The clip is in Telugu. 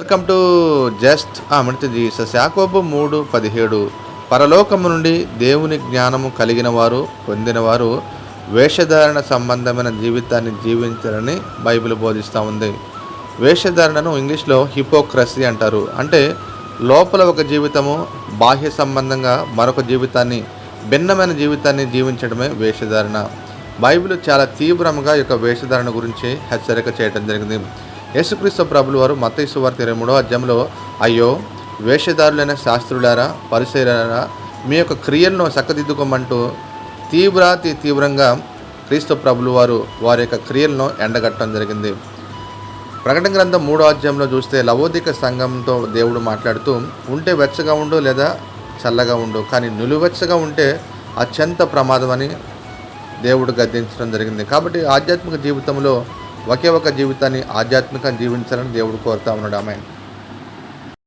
వెల్కమ్ టు జస్ట్ ఆ మృతిది యాకోబు మూడు పదిహేడు. పరలోకము నుండి దేవుని జ్ఞానము కలిగిన వారు పొందినవారు వేషధారణ సంబంధమైన జీవితాన్ని జీవించాలని బైబిల్ బోధిస్తూ ఉంది. వేషధారణను ఇంగ్లీష్లో హిపోక్రసీ అంటారు. అంటే లోపల ఒక జీవితము బాహ్య సంబంధంగా మరొక జీవితాన్ని భిన్నమైన జీవితాన్ని జీవించడమే వేషధారణ. బైబిల్ చాలా తీవ్రంగా యొక్క వేషధారణ గురించి హెచ్చరిక చేయడం జరిగింది. యేసుక్రీస్తు ప్రభులు వారు మత్తయి వారి ఇరవై మూడో అధ్యాయంలో అయ్యో వేషధారులైన శాస్త్రులారా పరిశీలారా మీ యొక్క క్రియలను చక్కదిద్దుకోమంటూ తీవ్రాతి తీవ్రంగా క్రీస్తు ప్రభులు వారు వారి యొక్క క్రియలను ఎండగట్టడం జరిగింది. ప్రకటన గ్రంథం మూడో అధ్యాయంలో చూస్తే లవోదిక సంఘంతో దేవుడు మాట్లాడుతూ ఉంటే వెచ్చగా ఉండు లేదా చల్లగా ఉండు కానీ నిలువెచ్చగా ఉంటే అత్యంత ప్రమాదం అని దేవుడు గద్దించడం జరిగింది. కాబట్టి ఆధ్యాత్మిక జీవితంలో ఒకే ఒక జీవితాన్ని ఆధ్యాత్మికంగా జీవించాలని దేవుడు కోరుతా ఉన్నాడు. ఆమె